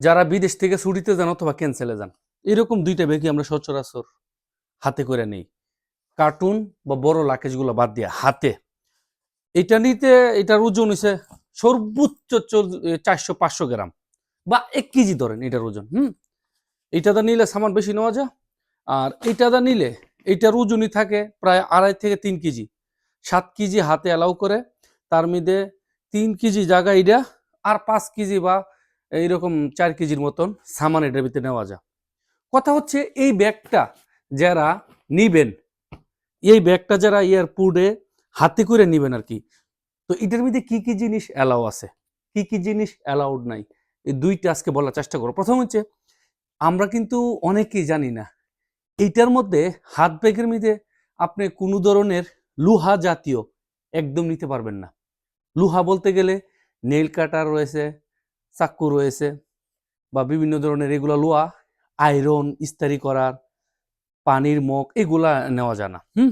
যারা বিদেশ থেকে ছুটিতে যান অথবা ক্যান্সেলে যান, এরকম দুইটা ব্যাগই আমরা সচরাচর হাতে করে নেই। কার্টুন বা বড় লাকেজগুলো বাদ দিয়ে হাতে। এটা নিতে, এটার ওজন হচ্ছে সর্বোচ্চ চারশো পাঁচশো গ্রাম বা এক কেজি ধরেন এটার ওজন, হুম? এইটাতে নিলে সামান বেশি নেওয়া যায়, আর এইটাতে নিলে এইটার ওজনই থাকে প্রায় আড়াই থেকে তিন কেজি। সাত কেজি হাতে অ্যালাউ করে, তার মধ্যে তিন কেজি জায়গা এটা আর পাঁচ কেজি বা এইরকম চার কেজির মতন সামান এটার ভিতরে নেওয়া যায়। কথা হচ্ছে এই ব্যাগটা যারা নিবেন, এই ব্যাগটা যারা এয়ারপোর্টে হাতে করে নিবেন আর কি, তো এটার মধ্যে কি কি জিনিস অ্যালাউ আছে? কি কি জিনিস অ্যালাউড নাই? এই দুইটা আজকে বলার চেষ্টা করো প্রথম হচ্ছে, আমরা কিন্তু অনেকেই জানি না, এইটার মধ্যে হাত ব্যাগের মধ্যে আপনি কোনো ধরনের লোহা জাতীয় একদম নিতে পারবেন না। লুহা বলতে গেলে নেইল কাটার রয়েছে চাক্কু রয়েছে বা বিভিন্ন ধরনের এগুলা লোহা আয়রন ইস্তারি করার, পানির মগ, এগুলা নেওয়া যায় না, হুম?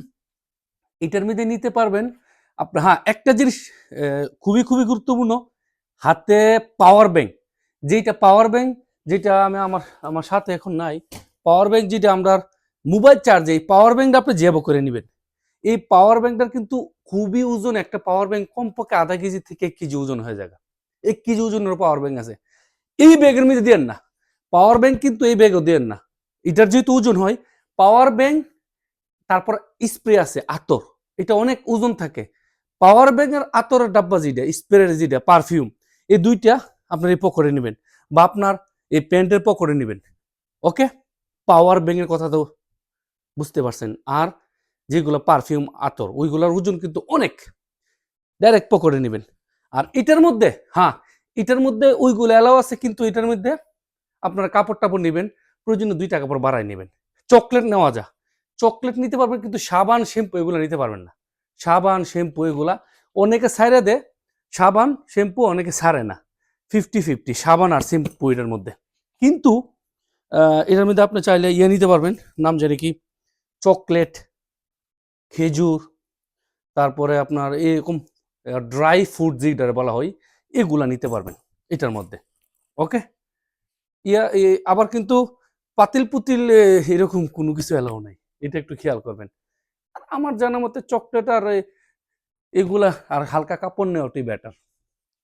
এটার মধ্যে নিতে পারবেন আপনার হ্যাঁ একটা জিনিস খুবই খুবই গুরুত্বপূর্ণ, হাতে পাওয়ার ব্যাংক যেটা পাওয়ার ব্যাংক যেটা আমি আমার আমার সাথে এখন নাই পাওয়ার ব্যাংক যেটা আমরা মোবাইল চার্জ এই পাওয়ার ব্যাংকটা আপনি জেবো করে নেবেন। এই পাওয়ার ব্যাংকটার কিন্তু খুবই ওজন, একটা পাওয়ার ব্যাংক কমপক্ষে আধা কেজি থেকে এক কেজি ওজন হয়ে যায় এক কেজি ওজনের পাওয়ার ব্যাংক আছে। এই ব্যাগের মধ্যে দেন না। পাওয়ার ব্যাংক কিন্তু এই ব্যাগও দেন না। এটার যেহেতু ওজন হয় পাওয়ার ব্যাংক তারপর স্প্রে আছে, আতর। এটা অনেক ওজন থাকে। পাওয়ার ব্যাংক আর আতরের ডাব্বা যেটা স্প্রের যেটা পারফিউম এই দুইটা আপনার এই পকেটে নেবেন বা আপনার এই প্যান্টের পকেটে নেবেন। ওকে পাওয়ার ব্যাংকের কথা তো বুঝতে পারছেন। আর যেগুলো পারফিউম আতর, ওইগুলোর ওজন কিন্তু অনেক। ডাইরেক্ট পকেটে নেবেন। আর এটার মধ্যে হ্যাঁ এটার মধ্যে ওইগুলো অ্যালাও আছে, কিন্তু এটার মধ্যে আপনারা কাপড় টাপড় নেবেন, প্রয়োজনে দুইটা কাপড় বাড়ায় নেবেন। চকলেট নেওয়া যা, চকলেট নিতে পারবেন, কিন্তু সাবান, শ্যাম্পু এগুলো নিতে পারবেন না। সাবান, শ্যাম্পু এগুলা অনেকে সাইরে দেয়, সাবান, শ্যাম্পু অনেকে সারে না। ফিফটি ফিফটি সাবান আর শ্যাম্পু এটার মধ্যে। কিন্তু এটার মধ্যে আপনি চাইলে ইয়ে নিতে পারবেন, নাম জানি কি? চকলেট, খেজুর, তারপরে আপনার এরকম ড্রাই ফুড যেটা বলা হয়, এগুলা নিতে পারবেন এটার মধ্যে ওকে ইয়া আবার কিন্তু পাতিল পুতিল এরকম কোনো কিছু এলাও নাই, এটা একটু খেয়াল করবেন। আর আমার জানা মতে চকলেট আর এগুলা আর হালকা কাপড় নেওয়াটাই ব্যাটার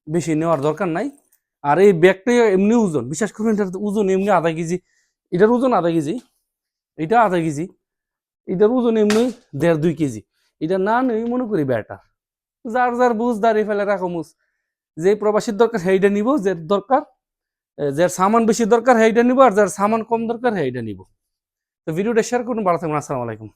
বেশি নেওয়ার দরকার নাই। আর এই ব্যাগটাই এমনি ওজন বিশ্বাস করবেন এটার ওজন এমনি আধা কেজি, এটার ওজন আধা কেজি, এটা আধা কেজি, এটার ওজন এমনি দেড় দুই কেজি, এটা না নেই মনে করি বেটার যার যার বুঝ দাঁড়িয়ে ফেলে রাখো মুস যে প্রবাসীর দরকার সেইটা নিব, যে দরকার যার সামান বেশি দরকার সেইটা নিব, আর যার সামান কম দরকার সেইটা নিব। তো ভিডিওটা শেয়ার করুন, ভালো থাকবেন, আসসালামু আলাইকুম।